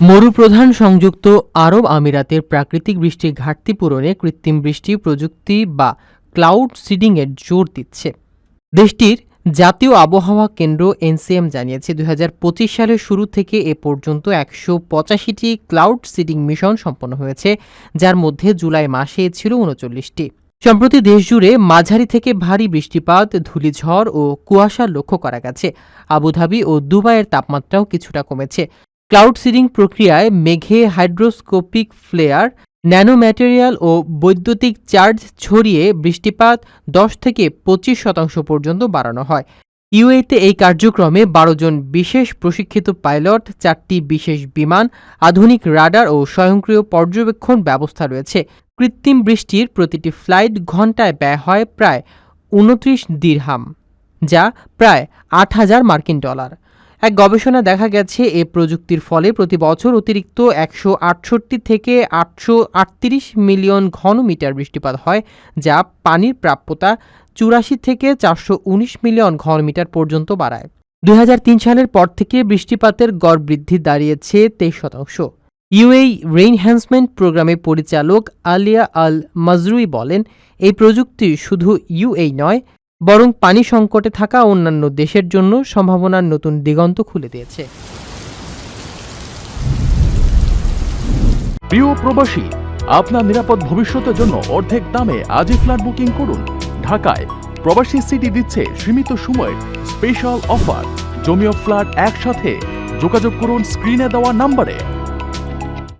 মরুপ্রধান সংযুক্ত আরব আমিরাতের প্রাকৃতিক বৃষ্টির ঘাটতি পূরণে কৃত্রিম বৃষ্টি প্রযুক্তি বা ক্লাউড সিডিংয়ের জোর দিচ্ছে। দেশটির জাতীয় আবহাওয়া কেন্দ্র এনসিএম জানিয়েছে দু হাজার পঁচিশ সালের শুরু থেকে এ পর্যন্ত একশো পঁচাশিটি ক্লাউড সিডিং মিশন সম্পন্ন হয়েছে, যার মধ্যে জুলাই মাসে ছিল উনচল্লিশটি। সম্প্রতি দেশজুড়ে মাঝারি থেকে ভারী বৃষ্টিপাত, ধূলিঝড় ও কুয়াশা লক্ষ্য করা গেছে। আবুধাবি ও দুবাইয়ের তাপমাত্রাও কিছুটা কমেছে। ক্লাউড সিডিং প্রক্রিয়ায় মেঘে হাইড্রোস্কোপিক ফ্লেয়ার, ন্যানোম্যাটেরিয়াল ও বৈদ্যুতিক চার্জ ছড়িয়ে বৃষ্টিপাত দশ থেকে পঁচিশ শতাংশ পর্যন্ত বাড়ানো হয়। ইউএতে এই কার্যক্রমে বারো জন বিশেষ প্রশিক্ষিত পাইলট, চারটি বিশেষ বিমান, আধুনিক রাডার ও স্বয়ংক্রিয় পর্যবেক্ষণ ব্যবস্থা রয়েছে। কৃত্রিম বৃষ্টির প্রতিটি ফ্লাইট ঘন্টায় ব্যয় হয় প্রায় উনত্রিশ দিরহাম, যা প্রায় আট হাজার মার্কিন ডলার। এক গবেষণা দেখা গেছে, এ প্রযুক্তির ফলে প্রতি বছর অতিরিক্ত একশো আটষট্টি থেকে আটশো আটত্রিশ মিলিয়ন ঘনমিটার বৃষ্টিপাত হয়, যা পানির প্রাপ্যতা চুরাশি থেকে চারশো উনিশ মিলিয়ন ঘনমিটার পর্যন্ত বাড়ায়। দু হাজার তিন সালের পর থেকে বৃষ্টিপাতের গড় বৃদ্ধি দাঁড়িয়েছে তেইশ শতাংশ। ইউএই রেইনহ্যান্সমেন্ট প্রোগ্রামের পরিচালক আলিয়া আল মাজরুই বলেন, এই প্রযুক্তি শুধু ইউএই নয় বরং পানি সংকটে থাকা অন্যান্য দেশের জন্য সম্ভাবনার নতুন দিগন্ত খুলে দিয়েছে। প্রিয় প্রবাসী, আপনার নিরাপদ ভবিষ্যতের জন্য অর্ধেক দামে আজই ফ্ল্যাট বুকিং করুন। ঢাকায় প্রবাসী সিটি দিচ্ছে সীমিত সময়ের স্পেশাল অফার। জমিও ফ্ল্যাট একসাথে। যোগাযোগ করুন স্ক্রিনে দেওয়া নাম্বারে।